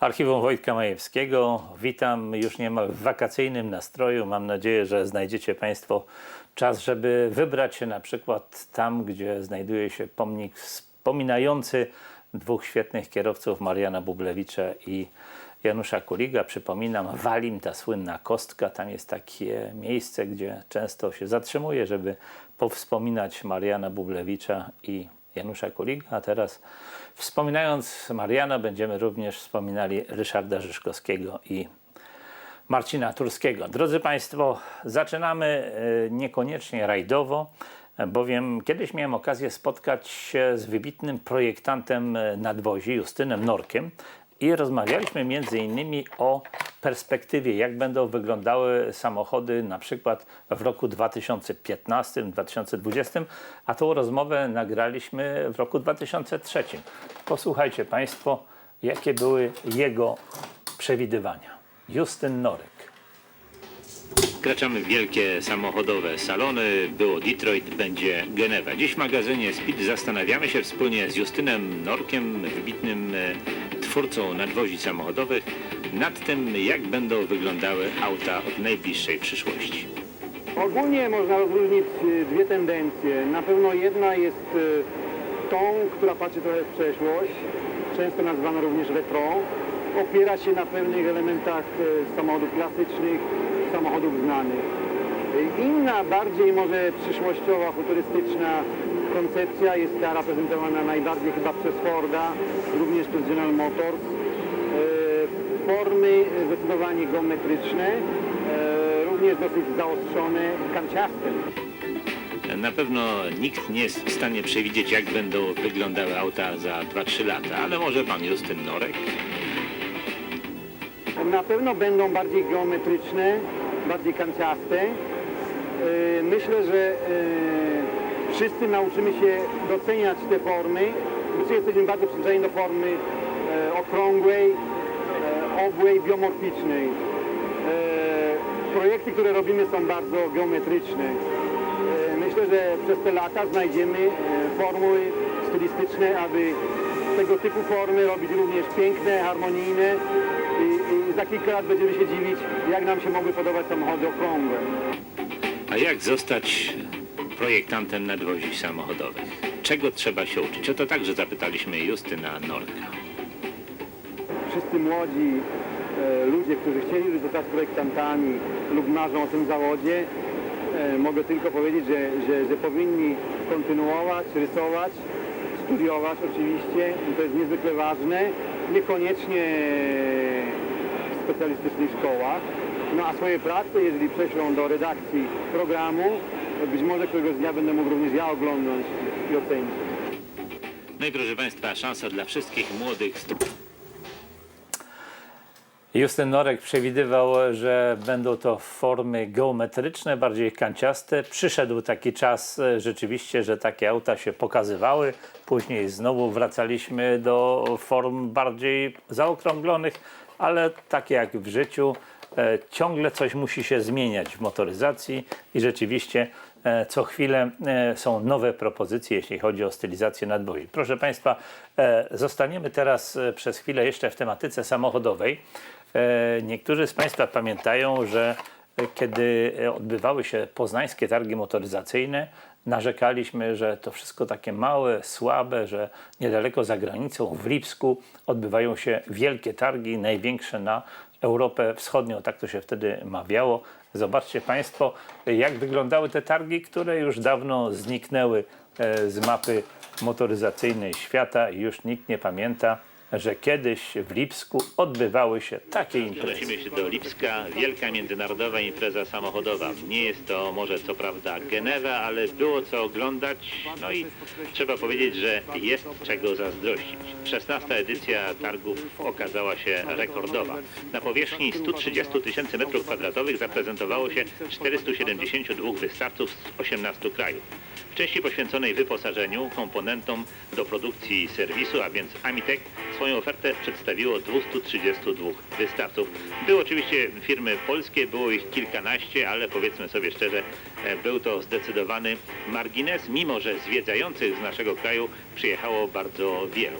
Archiwum Wojtka Majewskiego. Witam już niemal w wakacyjnym nastroju. Mam nadzieję, że znajdziecie Państwo czas, żeby wybrać się na przykład tam, gdzie znajduje się pomnik wspominający dwóch świetnych kierowców, Mariana Bublewicza i Janusza Kuliga. Przypominam, Walim, ta słynna kostka, tam jest takie miejsce, gdzie często się zatrzymuję, żeby powspominać Mariana Bublewicza i Janusza Kuliga, a teraz wspominając Mariana będziemy również wspominali Ryszarda Rzeszkowskiego i Marcina Turskiego. Drodzy Państwo, zaczynamy e, niekoniecznie rajdowo, e, bowiem kiedyś miałem okazję spotkać się z wybitnym projektantem e, nadwozi, Justynem Norkiem i rozmawialiśmy między innymi o perspektywie, jak będą wyglądały samochody na przykład w roku 2015-2020, a tą rozmowę nagraliśmy w roku 2003. Posłuchajcie Państwo, jakie były jego przewidywania. Justyn Norek. Wkraczamy w wielkie samochodowe salony. Było Detroit, będzie Genewa. Dziś w magazynie Speed zastanawiamy się wspólnie z Justynem Norkiem, wybitnym e, twórcą nadwozi samochodowych, nad tym, jak będą wyglądały auta od najbliższej przyszłości. Ogólnie można rozróżnić y, dwie tendencje. Na pewno jedna jest y, tą, która patrzy trochę w przeszłość, często nazywana również retro. Opiera się na pewnych elementach y, samochodów klasycznych, samochodów znanych. Inna, bardziej może przyszłościowa, futurystyczna koncepcja jest ta reprezentowana najbardziej chyba przez Forda, również przez General Motors. Y, Formy zdecydowanie geometryczne, y, również dosyć zaostrzone kanciastem. Na pewno nikt nie jest w stanie przewidzieć, jak będą wyglądały auta za 2-3 lata, ale może pan Justyn Norek? Na pewno będą bardziej geometryczne, bardziej kanciaste. Yy, Myślę, że wszyscy nauczymy się doceniać te formy. Wszyscy jesteśmy bardzo przyzwyczajeni do formy e, okrągłej, e, obłej, biomorficznej. E, Projekty, które robimy są bardzo geometryczne. E, Myślę, że przez te lata znajdziemy e, formuły stylistyczne, aby tego typu formy robić również piękne, harmonijne i, i za kilka lat będziemy się dziwić, jak nam się mogły podobać samochody okrągłe. A jak zostać projektantem nadwozi samochodowych? Czego trzeba się uczyć? O to także zapytaliśmy Justyna Norka. Wszyscy młodzi e, ludzie, którzy chcieliby zostać projektantami lub marzą o tym zawodzie, e, mogę tylko powiedzieć, że, że, że powinni kontynuować, rysować, studiować oczywiście, to jest niezwykle ważne, niekoniecznie w specjalistycznych szkołach, no a swoje prace, jeżeli prześlą do redakcji programu, być może któregoś dnia będę mógł również ja oglądnąć i ocenić. No i proszę Państwa, szansa dla wszystkich młodych stu- Justyn Norek przewidywał, że będą to formy geometryczne, bardziej kanciaste. Przyszedł taki czas e, rzeczywiście, że takie auta się pokazywały. Później znowu wracaliśmy do form bardziej zaokrąglonych, ale tak jak w życiu, ciągle coś musi się zmieniać w motoryzacji i rzeczywiście e, co chwilę e, są nowe propozycje, jeśli chodzi o stylizację nadwozi. Proszę Państwa, e, zostaniemy teraz e, przez chwilę jeszcze w tematyce samochodowej. E, Niektórzy z Państwa pamiętają, że e, kiedy e, odbywały się poznańskie targi motoryzacyjne, narzekaliśmy, że to wszystko takie małe, słabe, że niedaleko za granicą, w Lipsku, odbywają się wielkie targi, największe na Europę Wschodnią, tak to się wtedy mawiało. Zobaczcie Państwo, jak wyglądały te targi, które już dawno zniknęły e, z mapy motoryzacyjnej świata i już nikt nie pamięta, że kiedyś w Lipsku odbywały się takie imprezy. Przenosimy się do Lipska, wielka międzynarodowa impreza samochodowa. Nie jest to może co prawda Genewa, ale było co oglądać, no i trzeba powiedzieć, że jest czego zazdrościć. 16. edycja targów okazała się rekordowa. Na powierzchni 130 tysięcy metrów kwadratowych zaprezentowało się 472 wystawców z 18 krajów. Części poświęconej wyposażeniu, komponentom do produkcji serwisu, a więc Amitec, swoją ofertę przedstawiło 232 wystawców. Były oczywiście firmy polskie, było ich kilkanaście, ale powiedzmy sobie szczerze, e, był to zdecydowany margines, mimo że zwiedzających z naszego kraju przyjechało bardzo wielu.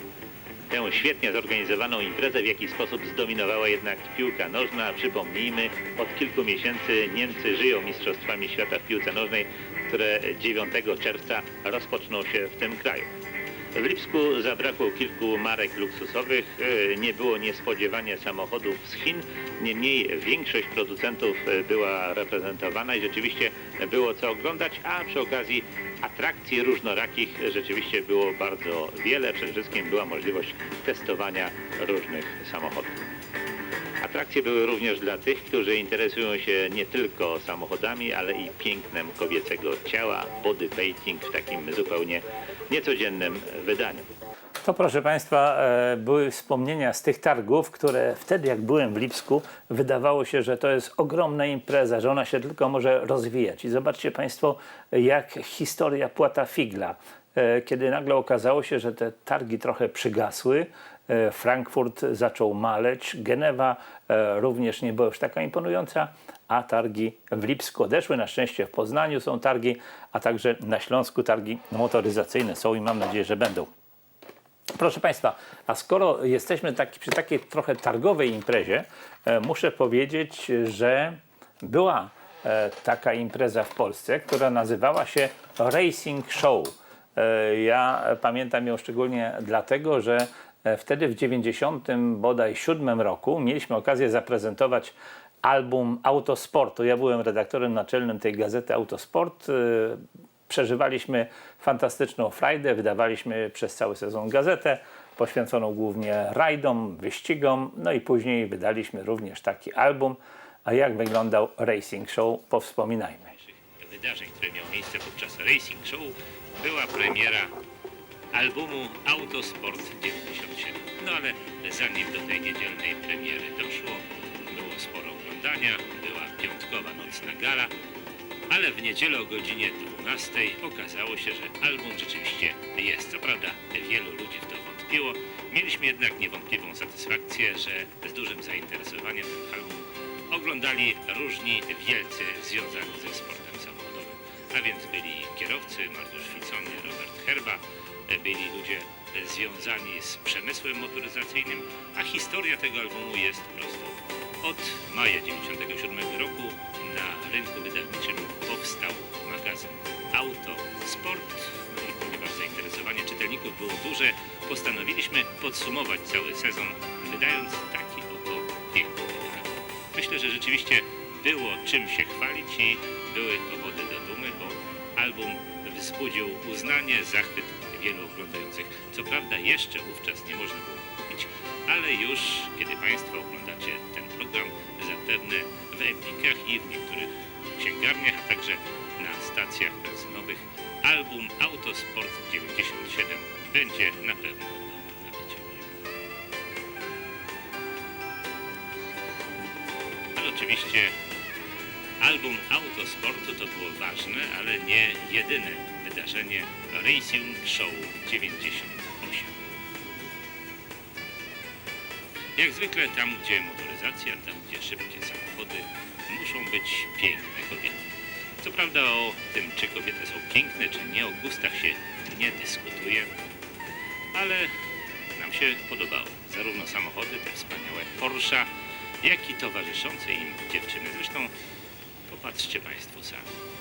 tę świetnie zorganizowaną imprezę, w jaki sposób zdominowała jednak piłka nożna. Przypomnijmy, od kilku miesięcy Niemcy żyją mistrzostwami świata w piłce nożnej, które 9 czerwca rozpoczną się w tym kraju. W Lipsku zabrakło kilku marek luksusowych, e, nie było niespodziewanie samochodów z Chin, niemniej większość producentów e, była reprezentowana i rzeczywiście było co oglądać, a przy okazji atrakcji różnorakich rzeczywiście było bardzo wiele. Przede wszystkim była możliwość testowania różnych samochodów. Atrakcje były również dla tych, którzy interesują się nie tylko samochodami, ale i pięknem kobiecego ciała, body painting w takim zupełnie niecodziennym wydaniu. To proszę Państwa, e, były wspomnienia z tych targów, które wtedy jak byłem w Lipsku, wydawało się, że to jest ogromna impreza, że ona się tylko może rozwijać. I zobaczcie Państwo, jak historia płata figla. E, Kiedy nagle okazało się, że te targi trochę przygasły, Frankfurt zaczął maleć, Genewa e, również nie była już taka imponująca, a targi w Lipsku odeszły. Na szczęście w Poznaniu są targi, a także na Śląsku targi motoryzacyjne są i mam nadzieję, że będą. Proszę Państwa, a skoro jesteśmy taki, przy takiej trochę targowej imprezie, e, muszę powiedzieć, że była e, taka impreza w Polsce, która nazywała się Racing Show. E, ja pamiętam ją szczególnie dlatego, że e, wtedy w 90 bodaj 7 roku mieliśmy okazję zaprezentować album Autosportu. Ja byłem redaktorem naczelnym tej gazety Autosport. E, Przeżywaliśmy fantastyczną frajdę, wydawaliśmy przez cały sezon gazetę poświęconą głównie rajdom, wyścigom, no i później wydaliśmy również taki album. A jak wyglądał Racing Show, powspominajmy. wydarzeń, które miało miejsce podczas Racing Show, była premiera albumu Autosport 97. No ale zanim do tej niedzielnej premiery doszło, było sporo oglądania, była piątkowa nocna gala, ale w niedzielę o godzinie 12 okazało się, że album rzeczywiście jest. Co prawda wielu ludzi w to wątpiło, mieliśmy jednak niewątpliwą satysfakcję, że z dużym zainteresowaniem ten album oglądali różni wielcy związani ze sportem samochodowym. A więc byli kierowcy, Mariusz Ficony, Robert Herba, byli ludzie związani z przemysłem motoryzacyjnym, a historia tego albumu jest prosta. Od maja 1997 roku na rynku wydawniczym powstał magazyn Auto Sport. No i ponieważ zainteresowanie czytelników było duże, postanowiliśmy podsumować cały sezon, wydając taki oto piękny album. Myślę, że rzeczywiście było czym się chwalić i były powody do dumy, bo album wzbudził uznanie, zachwyt wielu oglądających. Co prawda jeszcze wówczas nie można było go kupić, ale już kiedy Państwo oglądacie ten program, zapewne w Epikach i w niektórych księgarniach, a także na stacjach benzynowych, album Autosport 97 będzie na pewno oczywiście album Autosportu to było ważne, ale nie jedyne wydarzenie Racing Show 98. Jak zwykle tam, gdzie motoryzacja, tam, gdzie szybkie samochody, muszą być piękne kobiety. Co prawda o tym, czy kobiety są piękne, czy nie, o gustach się nie dyskutuje, ale nam się podobało. Zarówno samochody, te wspaniałe Porsche, jak i towarzyszące im dziewczyny. Zresztą popatrzcie Państwo sami.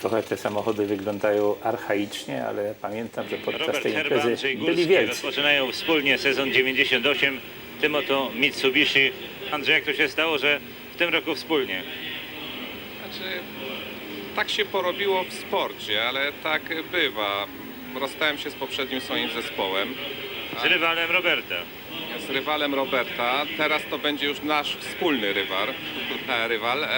Trochę te samochody wyglądają archaicznie, ale pamiętam, że podczas Robert tej imprezy Andrzej byli Górski wielcy. rozpoczynają wspólnie sezon 98. Tym oto Mitsubishi. Andrzej, jak to się stało, że w tym roku wspólnie? Znaczy, tak się porobiło w sporcie, ale tak bywa. Rozstałem się z poprzednim swoim zespołem, Z rywalem Roberta. z rywalem Roberta. Teraz to będzie już nasz wspólny rywal. rywal. E,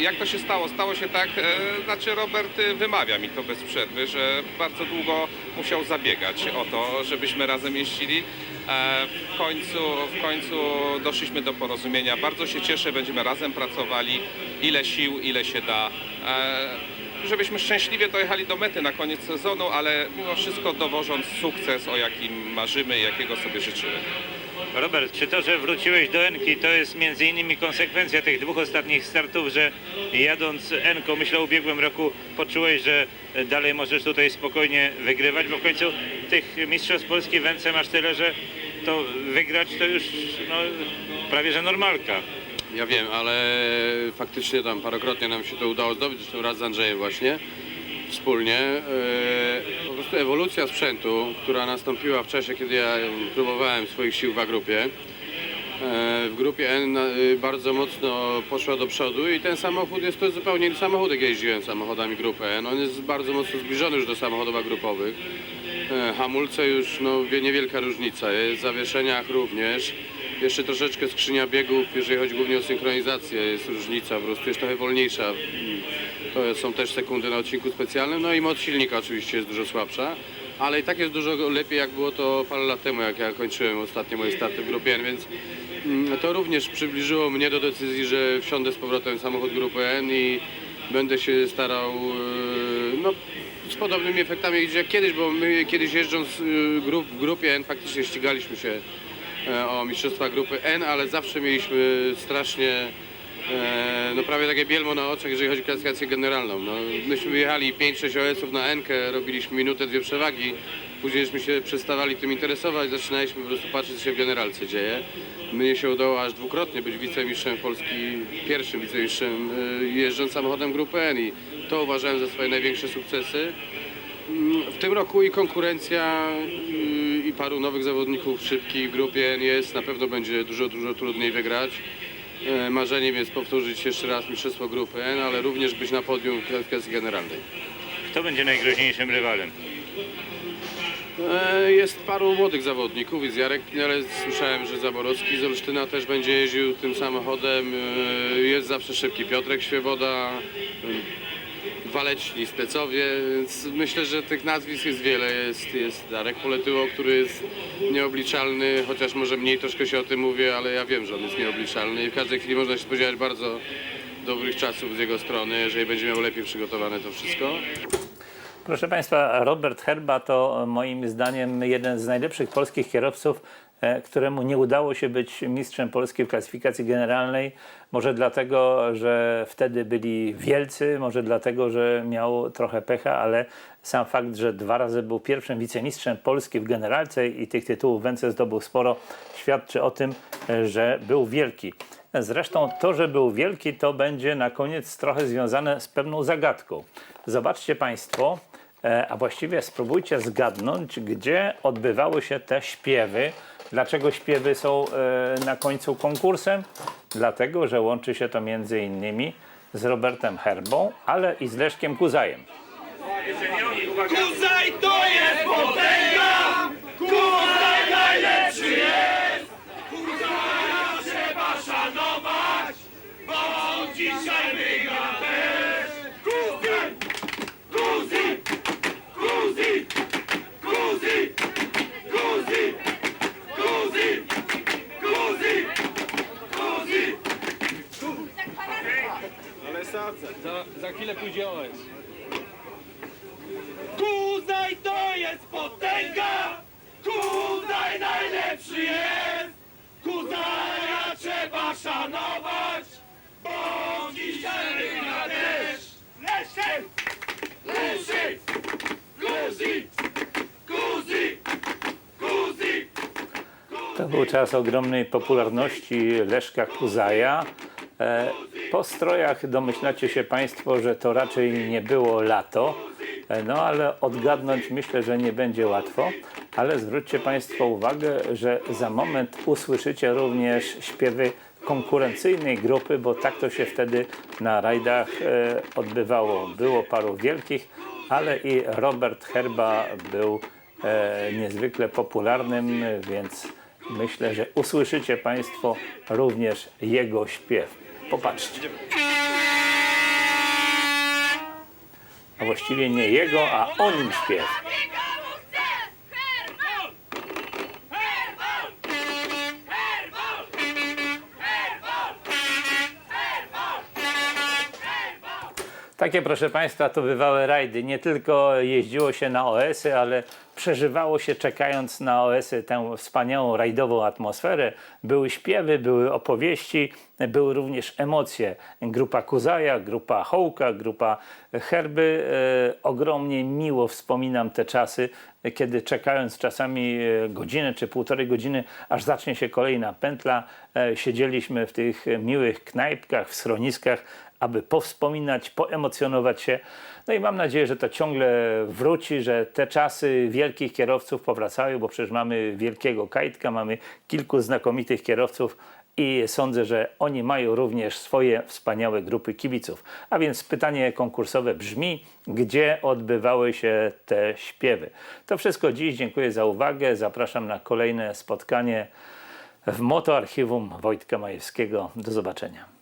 jak to się stało? Stało się tak, e, znaczy Robert e, wymawia mi to bez przerwy, że bardzo długo musiał zabiegać o to, żebyśmy razem jeździli. E, w, końcu, w końcu doszliśmy do porozumienia. Bardzo się cieszę, będziemy razem pracowali. Ile sił, ile się da. E, żebyśmy szczęśliwie dojechali do mety na koniec sezonu, ale mimo wszystko dowożąc sukces, o jakim marzymy i jakiego sobie życzymy. Robert, czy to, że wróciłeś do Enki, to jest między innymi konsekwencja tych dwóch ostatnich startów, że jadąc Enką, myślę o ubiegłym roku, poczułeś, że dalej możesz tutaj spokojnie wygrywać, bo w końcu tych mistrzostw Polski w Ence masz tyle, że to wygrać to już no, prawie że normalka. Ja wiem, ale faktycznie tam parokrotnie nam się to udało zdobyć, zresztą raz z Andrzejem właśnie, wspólnie. E, Po prostu ewolucja sprzętu, która nastąpiła w czasie, kiedy ja próbowałem swoich sił w A-grupie. e, W grupie N y, bardzo mocno poszła do przodu i ten samochód jest to zupełnie inny samochód, jak jeździłem samochodami grupy N. On jest bardzo mocno zbliżony już do samochodów A-grupowych. E, Hamulce już no, wie- niewielka różnica, jest w zawieszeniach również. Jeszcze troszeczkę skrzynia biegów, jeżeli chodzi głównie o synchronizację, jest różnica, po prostu jest trochę wolniejsza. To są też sekundy na odcinku specjalnym. No i moc silnika oczywiście jest dużo słabsza, ale i tak jest dużo lepiej jak było to parę lat temu, jak ja kończyłem ostatnie moje starty w grupie N, więc mm, to również przybliżyło mnie do decyzji, że wsiądę z powrotem w samochód grupy N i będę się starał e, no, z podobnymi efektami jak kiedyś, bo my kiedyś jeżdżąc y, grup, w grupie N faktycznie ścigaliśmy się o mistrzostwa grupy N, ale zawsze mieliśmy strasznie e, no prawie takie bielmo na oczach, jeżeli chodzi o klasyfikację generalną. No, myśmy jechali 5-6 OS-ów na N, robiliśmy minutę, dwie przewagi, późniejśmy się przestawali tym interesować, zaczynaliśmy po prostu patrzeć, co się w generalce dzieje. Mnie się udało aż dwukrotnie być wicemistrzem Polski, pierwszym wicemistrzem e, jeżdżąc samochodem grupy N i to uważałem za swoje największe sukcesy. Mm, W tym roku i konkurencja i paru nowych zawodników szybkich w grupie jest, na pewno będzie dużo, dużo trudniej wygrać. E, Marzeniem jest powtórzyć jeszcze raz mistrzostwo grupy N, ale również być na podium w klasyfikacji generalnej. Kto będzie najgroźniejszym rywalem? E, Jest paru młodych zawodników, jest Jarek Pinelec, słyszałem, że Zaborowski z Olsztyna też będzie jeździł tym samochodem. E, Jest zawsze szybki Piotrek Świeboda, Waleczni, Stecowie, więc myślę, że tych nazwisk jest wiele. Jest, jest Darek Poletyło, który jest nieobliczalny, chociaż może mniej troszkę się o tym mówię, ale ja wiem, że on jest nieobliczalny i w każdej chwili można się spodziewać bardzo dobrych czasów z jego strony, jeżeli będzie miał lepiej przygotowane to wszystko. Proszę Państwa, Robert Herba to moim zdaniem jeden z najlepszych polskich kierowców, któremu nie udało się być mistrzem Polski w klasyfikacji generalnej. Może dlatego, że wtedy byli wielcy, może dlatego, że miał trochę pecha, ale sam fakt, że dwa razy był pierwszym wicemistrzem Polski w generalce i tych tytułów Wence zdobył sporo, świadczy o tym, e, że był wielki. Zresztą to, że był wielki, to będzie na koniec trochę związane z pewną zagadką. Zobaczcie Państwo, e, a właściwie spróbujcie zgadnąć, gdzie odbywały się te śpiewy. Dlaczego śpiewy są e, na końcu konkursem? Dlatego, że łączy się to między innymi z Robertem Herbą, ale i z Leszkiem Kuzajem. Był czas ogromnej popularności Leszka Kuzaja. E, Po strojach domyślacie się Państwo, że to raczej nie było lato, e, no ale odgadnąć myślę, że nie będzie łatwo. Ale zwróćcie Państwo uwagę, że za moment usłyszycie również śpiewy konkurencyjnej grupy, bo tak to się wtedy na rajdach e, odbywało. Było paru wielkich, ale i Robert Herba był niezwykle popularnym, więc myślę, że usłyszycie Państwo również jego śpiew. Popatrzcie. A właściwie nie jego, a o nim śpiew. Takie, proszę Państwa, to bywały rajdy. Nie tylko jeździło się na OS-y, ale przeżywało się czekając na OS-y tę wspaniałą rajdową atmosferę. Były śpiewy, były opowieści, były również emocje. Grupa Kuzaja, grupa Hołka, grupa Herby. E, ogromnie miło wspominam te czasy, kiedy czekając czasami e, godzinę czy półtorej godziny, aż zacznie się kolejna pętla, e, siedzieliśmy w tych miłych knajpkach, w schroniskach, aby powspominać, poemocjonować się. No i mam nadzieję, że to ciągle wróci, że te czasy wielkich kierowców powracają, bo przecież mamy wielkiego Kajtka, mamy kilku znakomitych kierowców i sądzę, że oni mają również swoje wspaniałe grupy kibiców. A więc pytanie konkursowe brzmi, gdzie odbywały się te śpiewy? To wszystko dziś. Dziękuję za uwagę. Zapraszam na kolejne spotkanie w Motoarchiwum Wojtka Majewskiego. Do zobaczenia.